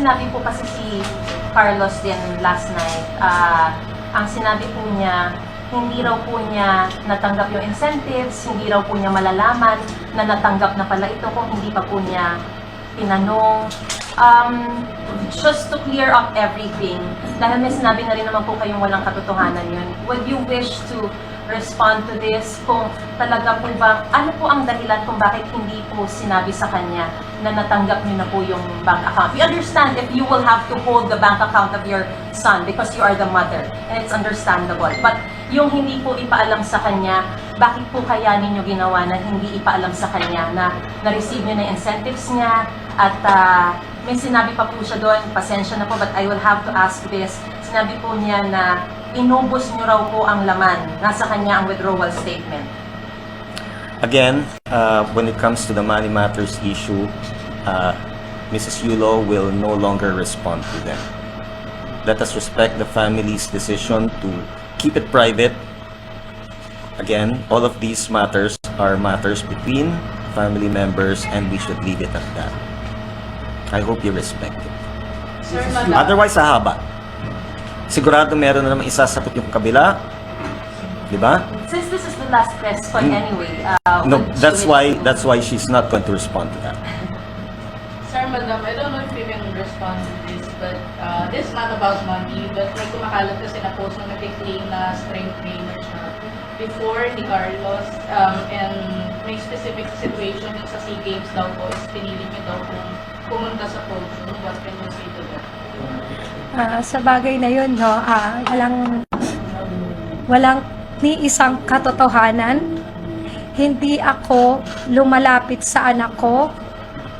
sinabi po kasi si Carlos din last night, ah, ang sinabi po niya, hindi raw po niya natanggap yung incentives, hindi raw po niya malalaman na natanggap na pala ito kung hindi pa po niya tinanong. Um, just to clear up everything, dahil may sinabi na rin naman po kayong walang katotohanan yun, would you wish to respond to this kung talaga po ba, ano po ang dahilan kung bakit hindi po sinabi sa kanya na natanggap niyo na po yung bank account? We understand if you will have to hold the bank account of your son because you are the mother and it's understandable. But yung hindi po ipaalam sa kanya, bakit po kaya ninyo ginawa na hindi ipaalam sa kanya na na-receive niyo na incentives niya at ah, may sinabi pa po siya doon, pasensya na po but I will have to ask this. Sinabi po niya na inubos niyo raw po ang laman. Nasa kanya ang withdrawal statement. Again, uh, when it comes to the money matters issue, uh, Mrs. Yulo will no longer respond to them. Let us respect the family's decision to keep it private. Again, all of these matters are matters between family members and we should leave it at that. I hope you respect it. Sir. Otherwise, hahaba. Sigurado meron na naman isasagot yung kabila. Di ba? Since this is the last press con anyway, uh, No, would that's you- why that's why she's not going to respond to that. Sir, madam, I don't know if you can respond to this, but uh, this is not about money, but may kumakalat kasi na post na nag-claim na strength trainer siya before ni Carlos, um, and may specific situation yung sa SEA Games daw po, is pinili niyo daw kung pumunta sa podium. What can you say to sa bagay na yun, no, ah, walang, walang ni isang katotohanan. Hindi ako lumalapit sa anak ko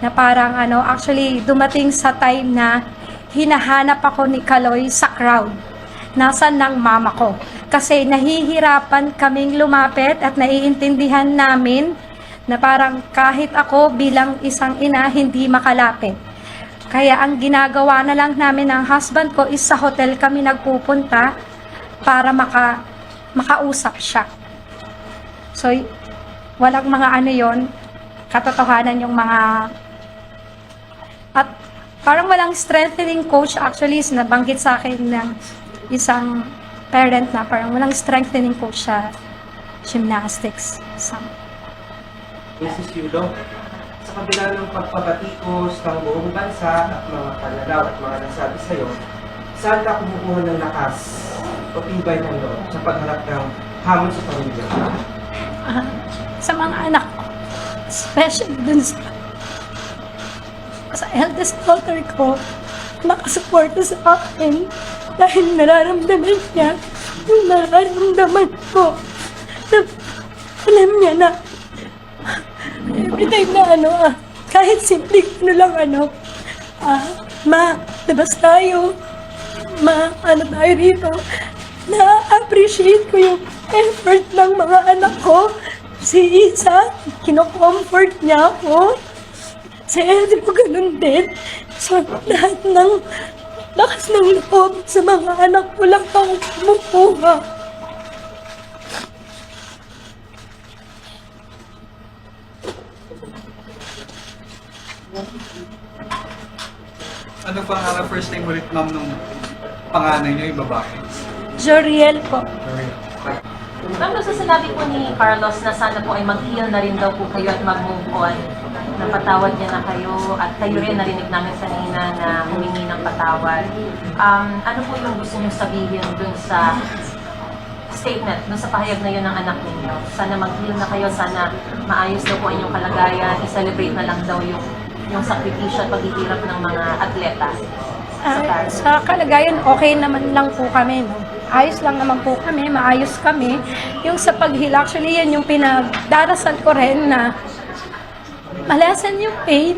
na parang ano, actually dumating sa time na hinahanap ako ni Kaloy sa crowd. Nasaan ng mama ko? Kasi nahihirapan kaming lumapit at naiintindihan namin na parang kahit ako bilang isang ina hindi makalapit. Kaya ang ginagawa na lang namin ng husband ko is sa hotel kami nagpupunta para maka, makausap siya. So, walang mga ano yon katotohanan yung mga at parang walang strengthening coach actually nabanggit sa akin ng isang parent na parang walang strengthening coach sa gymnastics. Sa, Mrs. Yulo, sa kabila ng pagpabatikos ng buong bansa at mga pananaw at mga nasabi sa'yo, saan ka kumukuha ng lakas o tibay ng loob sa pagharap ng hamon sa pamilya? ah, sa mga anak ko, especially dun sa sa eldest daughter ko, nakasuporta sa akin dahil nararamdaman niya yung nararamdaman ko. Na, alam niya na every time na ano ah, kahit simple ano lang ano, ah, ma, labas tayo, ma, ano tayo rito, na-appreciate ko yung effort ng mga anak ko. Si Isa, kino-comfort niya ako. Si Eddie po ganun din. So, lahat ng lakas ng loob sa mga anak ko lang ako kumukuha. Ano pangalan first name ulit ma'am nung panganay niyo yung babae? Joriel po. Ma'am, so sinabi po ni Carlos na sana po ay mag-heal na rin daw po kayo at mag-move on. Napatawad niya na kayo at kayo rin narinig namin kanina na humingi ng patawad. Um, ano po yung gusto niyo sabihin dun sa statement, dun sa pahayag na yun ng anak ninyo? Sana mag-heal na kayo, sana maayos daw po ang inyong kalagayan, i-celebrate na lang daw yung yung sakripisyo at paghihirap ng mga atleta Paris. sa kalagayan, okay naman lang po kami. No? Ayos lang naman po kami, maayos kami. Yung sa paghil, actually yan yung pinagdarasal ko rin na malasan yung pain,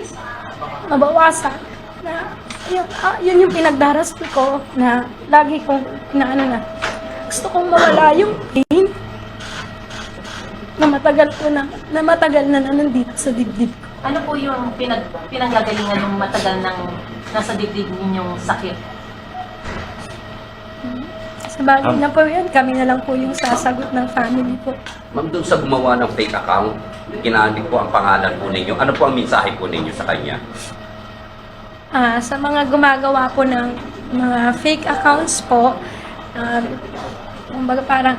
mabawasan. Na, yun, ah, yun yung pinagdarasal ko na lagi kong na ano na, gusto kong mawala yung pain na matagal ko na, na matagal na, na nandito sa dibdib ko. Ano po yung pinag, pinanggagalingan ng matagal ng nasa dibdib ninyong sakit? Sa bagay Um, na po yan, kami na lang po yung sasagot ng family ko. Ma'am, doon sa gumawa ng fake account, ginamit po ang pangalan po ninyo. Ano po ang mensahe po ninyo sa kanya? Ah, sa mga gumagawa po ng mga fake accounts po, um, kumbaga parang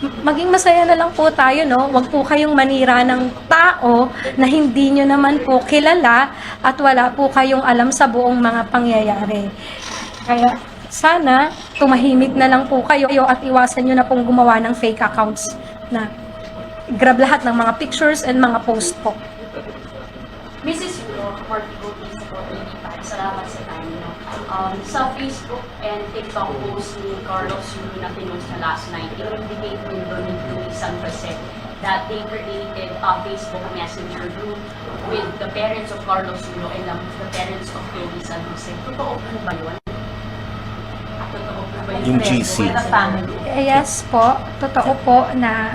maging masaya na lang po tayo, no? Huwag po kayong manira ng tao na hindi nyo naman po kilala at wala po kayong alam sa buong mga pangyayari. Kaya sana tumahimik na lang po kayo at iwasan nyo na pong gumawa ng fake accounts na grab lahat ng mga pictures and mga post po. Mrs. Yulo, for pa. Salamat sa time. Um, sa Facebook and TikTok post ni Carlos Yulo na pinost na last night, i-indicate mo doon ni Louis San Jose that they created a Facebook messenger group with the parents of Carlos Yulo and the, the parents of Louis San Jose. Totoo po ba yun? Totoo po ba Yung yun? GC. Eh, Yes po, totoo po na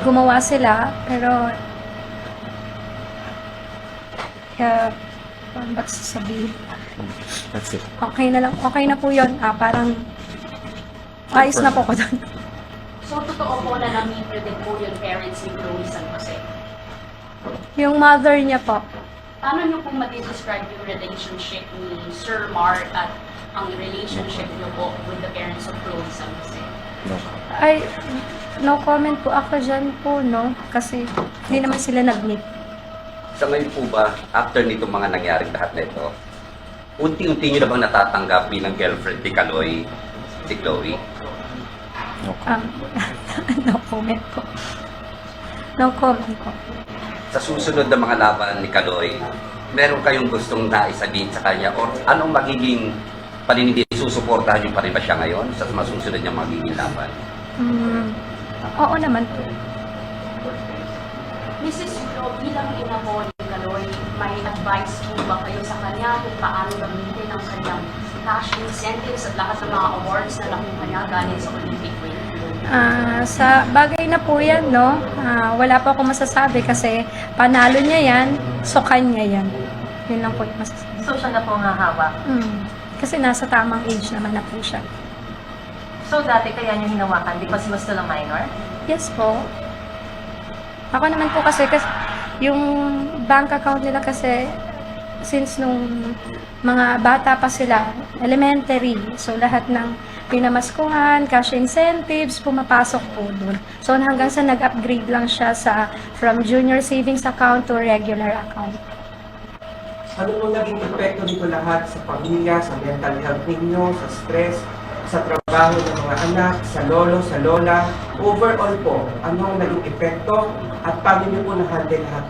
gumawa sila, pero kaya, paano ba sasabihin? That's it. Okay na lang, okay na po yun. Ah, parang ayos na po ko doon. So, totoo po na na-meet din po yung parents ni Louis San Jose. Yung mother niya po, Paano niyo po mag-describe yung relationship ni Sir Mark at ang relationship niyo po with the parents of Chloe San Jose? No. ay, no comment po ako dyan po, no? Kasi hindi naman sila nag-meet. Sa ngayon po ba, after nitong mga nangyaring lahat na ito, unti-unti nyo na bang natatanggap bilang girlfriend ni Kaloy si Chloe? Um, no comment po. No comment po. Sa susunod na mga laban ni Kaloy, meron kayong gustong naisabihin sa kanya or anong magiging paninindi susuportahan niyo pa rin ba siya ngayon sa masusunod niyang magiging laban? Mm, oo naman po. Mrs. Yulo, bilang ina po Kaloy, may advice po ba kayo sa kanya kung paano gamitin ang kanyang cash incentives at lahat ng mga awards na nakuha niya galing sa Olympic Games? Ah, sa bagay na po yan, no? Ah, wala po ako masasabi kasi panalo niya yan, so kanya yan. Yun lang po yung masasabi. So siya na po ang hahawak. Mm, kasi nasa tamang age naman na po siya. So dati kaya niyo hinawakan because he was still a minor? Yes po. Ako naman po kasi, kasi yung bank account nila kasi since nung mga bata pa sila, elementary, so lahat ng pinamaskuhan, cash incentives, pumapasok po dun. So hanggang sa nag-upgrade lang siya sa from junior savings account to regular account. Ano po naging epekto nito lahat sa pamilya, sa mental health ninyo, sa stress, sa trabaho ng mga anak, sa lolo, sa lola? Overall po, ano ang naging epekto at paano niyo po na-handle lahat?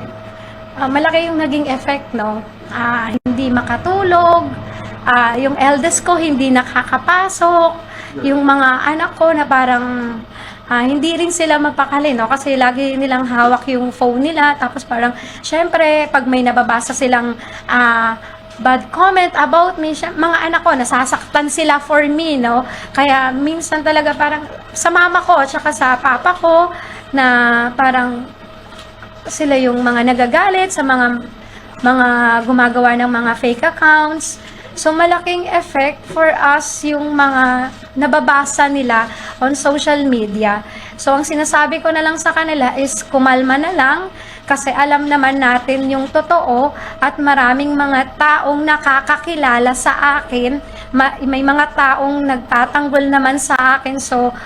Ah, malaki yung naging effect, no? Ah, hindi makatulog, ah, yung eldest ko hindi nakakapasok, yung mga anak ko na parang ah, hindi rin sila mapakali, no? Kasi lagi nilang hawak yung phone nila, tapos parang, syempre, pag may nababasa silang ah, bad comment about me, syem- mga anak ko, nasasaktan sila for me, no? Kaya minsan talaga parang sa mama ko, tsaka sa papa ko, na parang sila yung mga nagagalit sa mga mga gumagawa ng mga fake accounts. So malaking effect for us yung mga nababasa nila on social media. So ang sinasabi ko na lang sa kanila is kumalma na lang kasi alam naman natin yung totoo at maraming mga taong nakakakilala sa akin. Ma- may mga taong nagtatanggol naman sa akin. So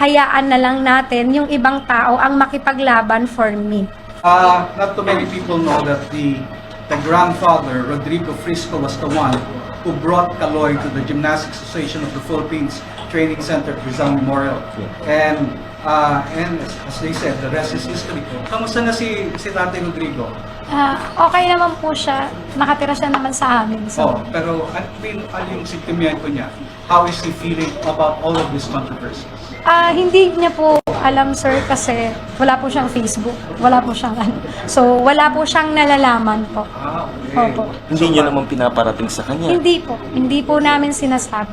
hayaan na lang natin yung ibang tao ang makipaglaban for me. Uh, not too many people know that the the grandfather, Rodrigo Frisco, was the one who brought Kaloy to the Gymnastics Association of the Philippines Training Center at Rizal Memorial. And uh, and as, as they said, the rest is history. Kamusta na si si Tate Rodrigo? Ah, okay naman po siya. Nakatira siya naman sa amin. So, Oh, pero ano yung, ano yung sentimiento niya? How is he feeling about all of these controversies? ah, hindi niya po alam, sir, kasi wala po siyang Facebook. Wala po siyang ano. So, wala po siyang nalalaman po. Ah, okay. Opo. Hindi niyo naman pinaparating sa kanya. Hindi po. Hindi po namin sinasabi.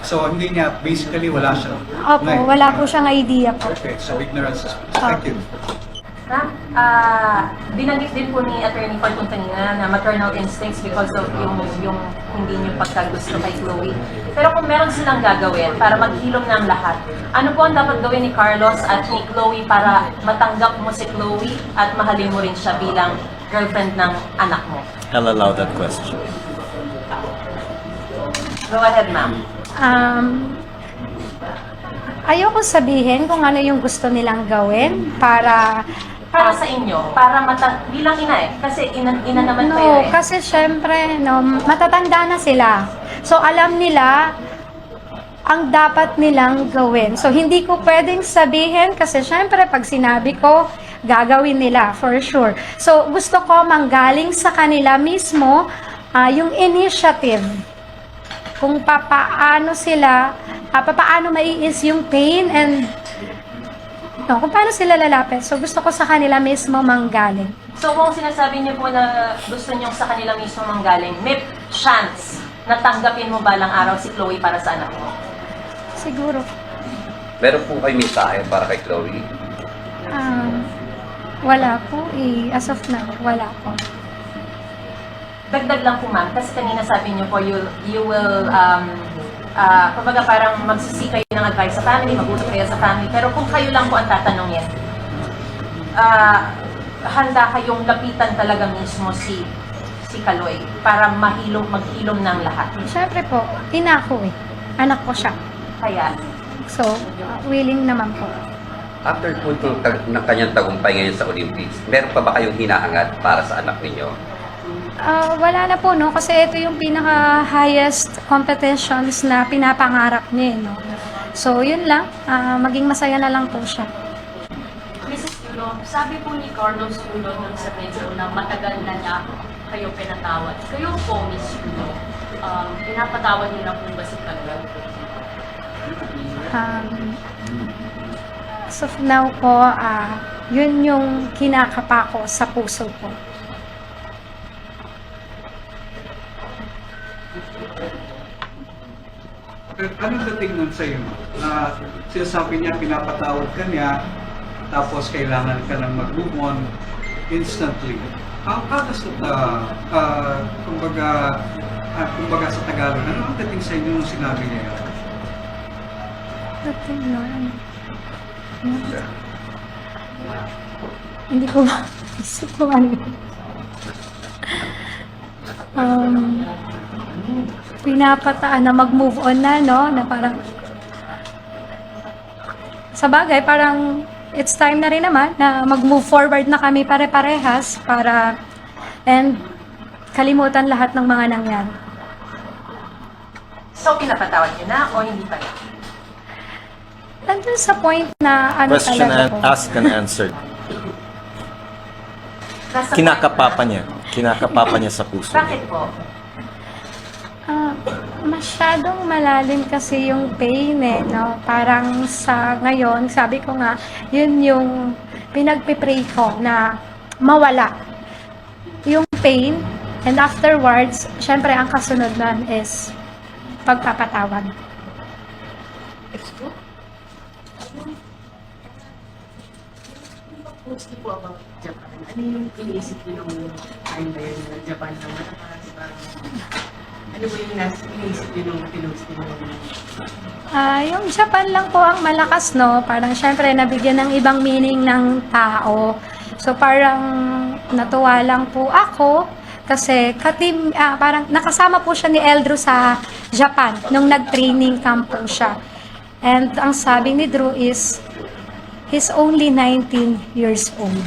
So, hindi niya, basically, wala siya. Opo, wala po siyang idea po. Okay, so ignorance is bliss. Thank you. Na, ah, binanggit din po ni Attorney Fortune kanina na maternal instincts because of yung, yung hindi niyo pagkagusto kay Chloe. Pero kung meron silang gagawin para maghilom ng lahat, ano po ang dapat gawin ni Carlos at ni Chloe para matanggap mo si Chloe at mahalin mo rin siya bilang girlfriend ng anak mo? I'll allow that question. Go ahead, ma'am. Um, ayoko sabihin kung ano yung gusto nilang gawin para Para sa inyo, para mata bilang ina eh. Kasi ina, ina naman kayo No, eh. kasi syempre, no, matatanda na sila. So, alam nila ang dapat nilang gawin. So, hindi ko pwedeng sabihin kasi syempre, pag sinabi ko, gagawin nila, for sure. So, gusto ko manggaling sa kanila mismo ah, yung initiative kung papaano sila, uh, papaano maiis yung pain and no, kung paano sila lalapit. So, gusto ko sa kanila mismo manggaling. So kung sinasabi niyo po na gusto niyo sa kanila mismo manggaling, may chance na tanggapin mo balang araw si Chloe para sa anak mo? Siguro. Meron po kayo mensahe para kay Chloe? Um, wala po eh. As of now, wala po. Dagdag lang po ma'am, kasi kanina sabi niyo po, you, you will, um, ah, kumbaga parang magsisi kayo ng advice sa family, mag-usap kayo sa family, pero kung kayo lang po ang tatanungin, ah, handa kayong lapitan talaga mismo si si Kaloy para mahilom, maghilom ng lahat. Siyempre po, ina ko eh. Anak ko siya. Kaya, So, uh, willing naman po. After po ng kanyang tagumpay ngayon sa Olympics, meron pa ba kayong hinahangat para sa anak ninyo? Ah, wala na po, no? Kasi ito yung pinaka-highest competitions na pinapangarap niya, eh, no? So, yun lang. Ah, maging masaya na lang po siya. Mrs. Yulo, sabi po ni Carlos Yulo nung sa video na matagal na niya kayo pinatawad. Kayo po, Miss Yulo, um, pinapatawad niyo na po ba si Kaloy? Um, as of now po, ah, yun yung kinakapa ko sa puso ko. Anong dating nun sa'yo? Na sinasabi niya, pinapatawad ka niya, tapos kailangan ka nang mag-move on instantly. How, how does it, uh, uh, kumbaga, uh, kumbaga sa Tagalog, ano ang dating sa inyo nung sinabi niya yun? Dating no, ano? Hindi ko ba isip ko ano. Um, pinapataan na mag-move on na, no? Na parang sa bagay, parang it's time na rin naman na mag-move forward na kami pare-parehas para and kalimutan lahat ng mga nangyari. so pinapatawad niyo na o hindi pa rin? Nandun sa point na ano Question talaga and po. asked and answered. Nasa Kinakapapa niya. Kinakapapa niya sa puso. Bakit po? Masyadong malalim kasi yung pain eh, no? Parang sa ngayon, sabi ko nga, yun yung pinagpipray ko na mawala yung pain and afterwards, syempre ang kasunod nun is pagpapatawad. mostly po about Japan. Ano yung iniisip niyo nung time na yun Japan na? Ano ba yung nasa iniisip niyo nung pinost niyo Ah, yung Japan lang po ang malakas, no? Parang syempre nabigyan ng ibang meaning ng tao. So parang natuwa lang po ako kasi katim, ah, parang nakasama po siya ni Eldro sa Japan nung nag-training camp po siya. And ang sabi ni Drew is he's only 19 years old.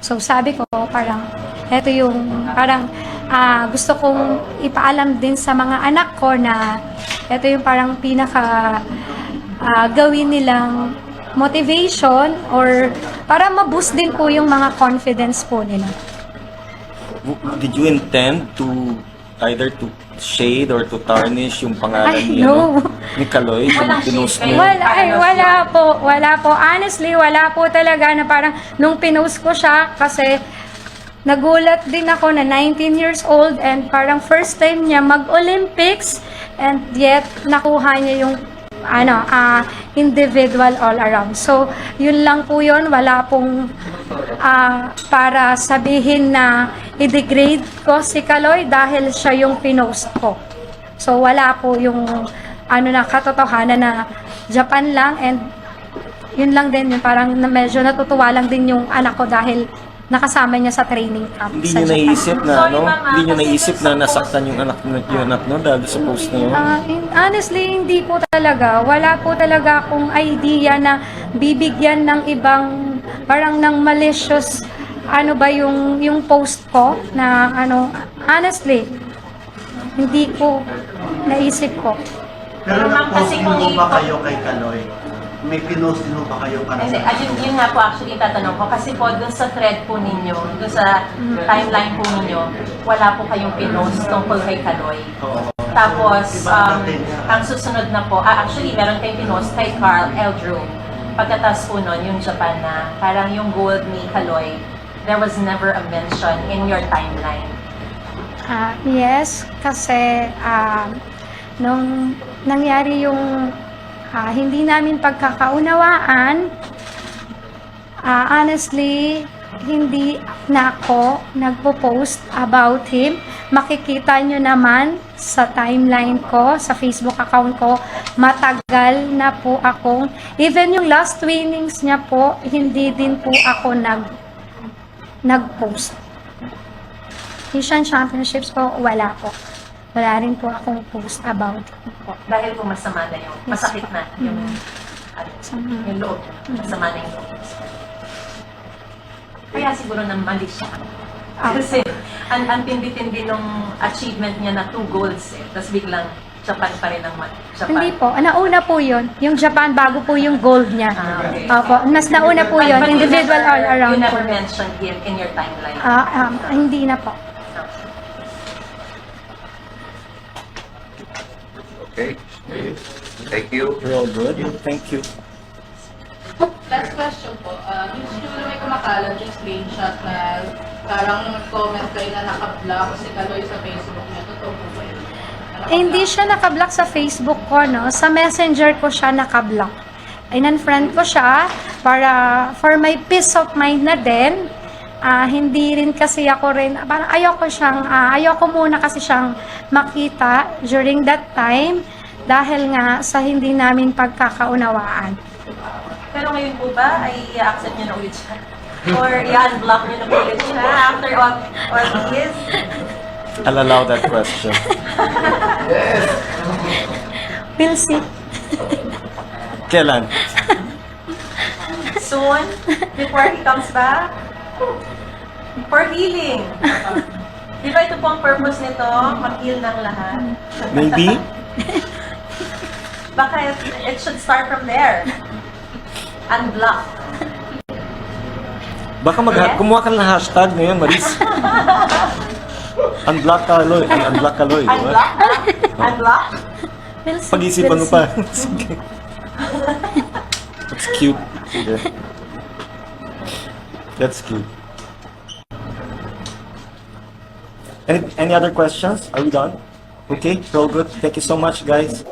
So sabi ko parang eto yung parang ah, gusto kong ipaalam din sa mga anak ko na eto yung parang pinaka ah, gawin nilang motivation or para ma-boost din po yung mga confidence po nila. Did you intend to either to shade or to tarnish yung pangalan Ay, ni, no. ano, ni Kaloy? Yung pinost niya? kayo? Wala, ay, wala po, wala po. Honestly, wala po talaga na parang nung pinost ko siya kasi nagulat din ako na 19 years old and parang first time niya mag-Olympics and yet nakuha niya yung ano, ah, individual all around. So, yun lang po yun. Wala pong ah, para sabihin na i-degrade ko si Kaloy dahil siya yung pinost ko. So, wala po yung ano na katotohanan na Japan lang and yun lang din yung parang medyo natutuwa lang din yung anak ko dahil nakasama niya sa training camp Hindi sa Japan. naisip na Sorry, ano? Mama, Hindi nyo kasi naisip dun na sa post- nasaktan yung anak, yung anak nyo dahil sa post na yun? Ah, in- honestly, hindi po talaga. Wala po talaga akong idea na bibigyan ng ibang, parang ng malicious, ano ba yung, yung post ko na ano, honestly, hindi ko naisip ko. Pero Ma'am, nag-post kasi din kung mo ba kayo kay Kaloy? May pinost din ba kayo para Hindi, sa ayun, yun nga po actually tatanong ko. Kasi po dun sa thread po ninyo, dun sa timeline po ninyo, wala po kayong pinost tungkol kay Kaloy. Oo. Tapos, um, natin. ang susunod na po, ah, actually, meron kayong pinost kay Carl Eldrew. Pagkatas po nun, yung Japan na parang yung gold ni Kaloy, there was never a mention in your timeline. Ah, yes, kasi ah, nung nangyari yung ah, hindi namin pagkakaunawaan, ah, honestly, hindi na ako nagpo-post about him. Makikita nyo naman sa timeline ko, sa Facebook account ko, matagal na po akong, even yung last winnings niya po, hindi din po ako nag, nag-post. Asian Championships po, wala po. Wala rin po akong post about it po. Dahil po masama na yung, Yes. masakit na yung, ano, Masama. yung loob niya. Masama na yung loob. Kaya siguro na mali siya. Ah. Kasi ang, ang tindi-tindi nung achievement niya na two golds eh. Tapos biglang Japan pa rin ang ma- Japan. Hindi po. Nauna po yun. Yung Japan, bago po yung gold niya. Ah, okay. Opo. Mas nauna po But- yun. but you Individual never- all around You po. never mentioned him in your timeline. Ah, um, hindi na po. Okay? Thank you. You're all good? Thank you. Last question po. Uh, yung siguro may kumakalat yung screenshot na parang comment kayo na naka-block si Kaloy sa Facebook niya. Totoo po ba yun? Eh, hindi siya nakablock sa Facebook ko, no? Sa messenger ko siya nakablock. In-unfriend ko siya para for my peace of mind na din. Ah, hindi rin kasi ako rin, parang ayoko siyang, ah, ayoko muna kasi siyang makita during that time dahil nga sa hindi namin pagkakaunawaan. Pero ngayon po ba ay i-accept niyo na ulit siya? Or i-unblock niyo na ulit siya after all, all this? I'll allow that question. We'll see. Kailan? Soon? Before he comes back? For healing. Di ba ito po ang purpose nito? Mag-heal ng lahat. Maybe? Baka it, it should start from there. Unblock. Baka mag Yes? kumuha ka ng hashtag ngayon, Maris. Unblock Kaloy. Un- Unblock Kaloy, di ba? Unblock? Unblock? We'll see. Pag-isipan mo pa. Sige. That's cute. Sige. That's cute. Any, any other questions? Are we done? Okay, all good. Thank you so much, guys.